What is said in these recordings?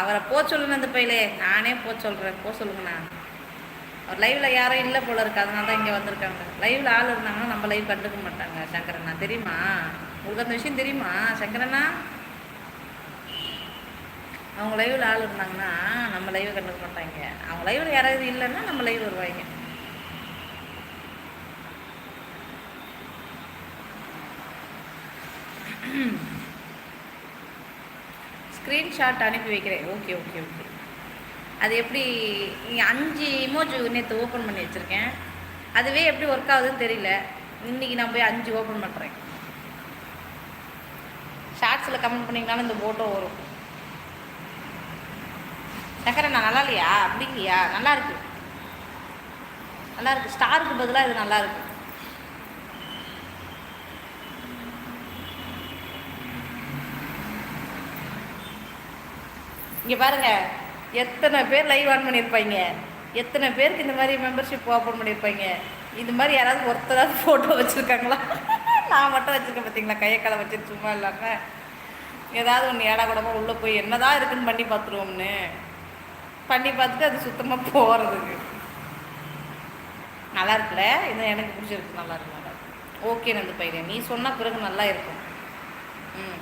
அவரை போ சொல்லுங்க அந்த பையிலே. நானே போ சொல்கிறேன் போ சொல்லுங்கண்ணா. அவர் லைவில் யாரும் இல்லை போல இருக்கு. அதனால தான் இங்கே வந்திருக்காங்க. லைவில் ஆள் இருந்தாங்கன்னா நம்ம லைவ் கண்டுக்க மாட்டாங்க சங்கரண்ணா. தெரியுமா? உங்களுக்கு அந்த விஷயம் தெரியுமா சங்கரண்ணா? அவங்க லைவில் ஆள் இருந்தாங்கன்னா நம்ம லைவை கண்டுக்க மாட்டாங்க. அவங்க லைவில் யாராவது இல்லைன்னா நம்ம லைவ் வருவாங்க. ஸ்க்ரீன்ஷாட் அனுப்பி வைக்கிறேன். ஓகே ஓகே ஓகே அது எப்படி அஞ்சு இமோஜி நேற்று ஓப்பன் பண்ணி வச்சுருக்கேன். அதுவே எப்படி ஒர்க் ஆகுதுன்னு தெரியல. இன்றைக்கி நான் போய் அஞ்சு ஓப்பன் பண்ணுறேன் ஷார்ட்ஸில் கமெண்ட் பண்ணிங்கனாலும் இந்த ஃபோட்டோ வரும். சக்கரை நான் நல்லா இல்லையா? அப்படிங்கலையா நல்லாயிருக்கு நல்லாயிருக்கு ஸ்டாருக்கு பதிலாக இது நல்லாயிருக்கு இங்கே பாருங்க எத்தனை பேர் லைவ் ஆன் பண்ணியிருப்பாங்க எத்தனை பேருக்கு இந்த மாதிரி மெம்பர்ஷிப் ஓப்பன் பண்ணியிருப்பாங்க இந்த மாதிரி யாராவது ஒருத்தராவது ஃபோட்டோ வச்சுருக்காங்களா? நான் மட்டும் வச்சுருக்கேன் பார்த்தீங்களா கையக்காலை வச்சுட்டு சும்மா இல்லாமல் ஏதாவது ஒன்று ஏடா கூடமாக உள்ளே போய் என்னதான் இருக்குன்னு பண்ணி பார்த்துருவோம்னு. பண்ணி பார்த்துட்டு அது சுத்தமாக போகிறதுக்கு நல்லா இருக்குல்ல? இது எனக்கு பிடிச்சிருக்கு. நல்லா இருக்கு நல்லா இருக்கு. ஓகே நந்து பையன் நீ சொன்னால் பிறகு நல்லா இருக்கும். ம்.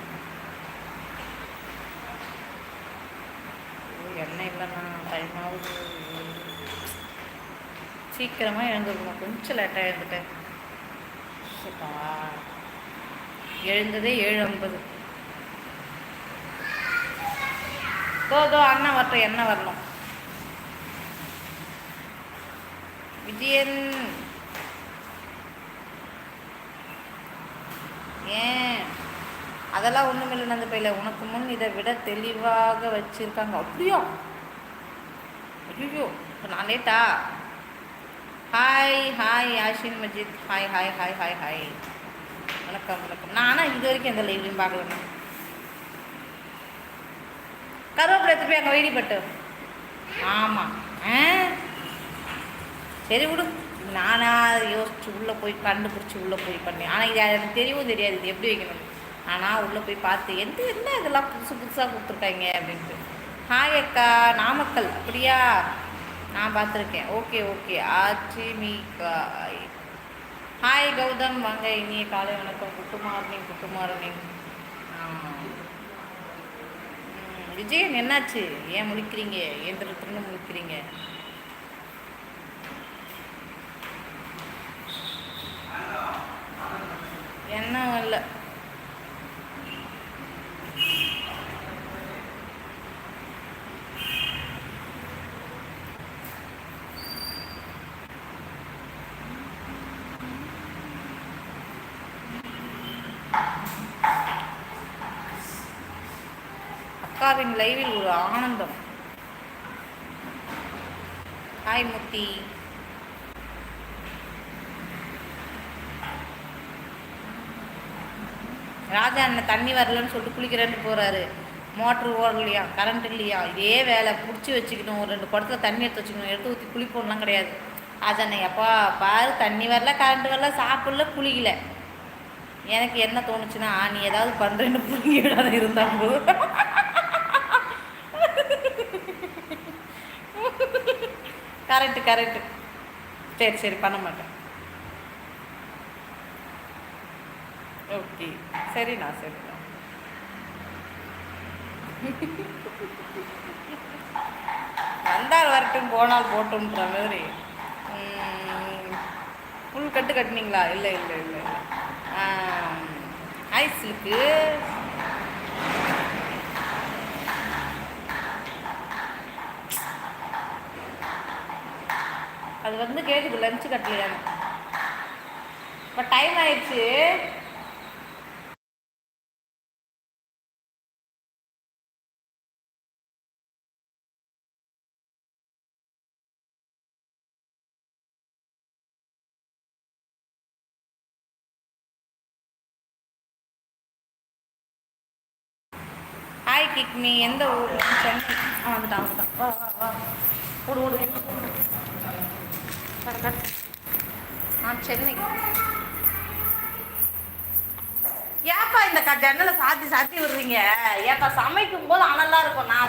என்ன எண்ணெய் இல்லைண்ணா டைம் ஆகுது சீக்கிரமாக எழுந்துருக்கணும். கொஞ்சம் லேட்டாக எழுந்துட்டேன். சுப்பா எழுந்ததே ஏழு ஐம்பது. தோ தோ அண்ணன் வரட்டும் என்ன வரணும். விஜயன். ஏன்? அதெல்லாம் ஒன்றும் இல்லை அந்த பையில உனக்கு முன் இதை விட தெளிவாக வச்சுருக்காங்க. அப்படியோ? ஐயோ இப்போ நான் லேட்டா? Hi hi Ashin Majid hi hi hi hi hi வணக்கம் வணக்கம். நான் ஆனால் இது வரைக்கும் எந்த லைவ்லையும் பார்க்கலண்ணா கருவேப்பிலை எடுத்து போய் அங்கே வெடிப்பட்டு ஆமாம் ஆ? சரி விடு. நானாக யோசிச்சு உள்ளே போய் கண்டுபிடிச்சி உள்ளே போய் பண்ணேன். ஆனால் இது எனக்கு தெரியவும் தெரியாது. இது எப்படி வைக்கணும்? ஆனால் உள்ளே போய் பார்த்து எந்த என்ன இதெல்லாம் புதுசு புதுசாக கொடுத்துருக்காங்க அப்படின்ட்டு. ஹாய் அக்கா நாமக்கல். அப்படியா? நான் பார்த்துருக்கேன். Okay okay. ஆச்சி மீ ஹாய் கௌதம். வாங்க இனிய காலை வணக்கம். Good morning morning. விஜயன் என்னாச்சு? ஏன் முடிக்கிறீங்க ஏன் முடிக்கிறீங்க முழிக்கிறீங்க என்ன இல்லை அக்காவின் லைவில் ஒரு ஆனந்தம். ஹாய் முத்தி ராஜா அண்ணன் தண்ணி வரலன்னு சொல்லிட்டு குளிக்கிறேன்னு போறாரு. மோட்ரு ஓடலையா? கரண்ட் இல்லையா? இதே வேலை. பிடிச்சி வச்சுக்கணும். ஒரு ரெண்டு குடத்துல தண்ணி எடுத்து வச்சுக்கணும். எடுத்து ஊற்றி குளிப்போம்லாம் கிடையாது. அதனை அண்ணன் எப்பா பாரு தண்ணி வரல கரண்ட் வரல சாப்பிடல குளிக்கல. எனக்கு என்ன தோணுச்சுன்னா நீ ஏதாவது பண்ணுறேன்னு புரிஞ்சு இருந்தாங்க கரெக்டு கரெக்டு சரி சரி பண்ண மாட்டேன். ஓகே சரிண்ணா சரிண்ணா. வந்தால் வரட்டும் போனால் போட்டும்ன்ற மாதிரி. ஃபுல் கட்டு கட்டினீங்களா? இல்லை இல்லை இல்லை இல்லை. ஐஸ்லுக்கு அது வந்து கேட்குது லஞ்சு கட்டலையான்னு. இப்போ டைம் ஆயிடுச்சு. ஹாய் கிக்னி எந்த ஊர்? சென்னை. வந்துட்டான் வந்துட்டான் வா வா வா. ஓடு ஓடு. நான் சென்னை. ஏப்பா இந்த க ஜன்னலை சாத்தி சாத்தி விடுறீங்க. ஏப்பா சமைக்கும் போது அனலா இருக்கும். நான்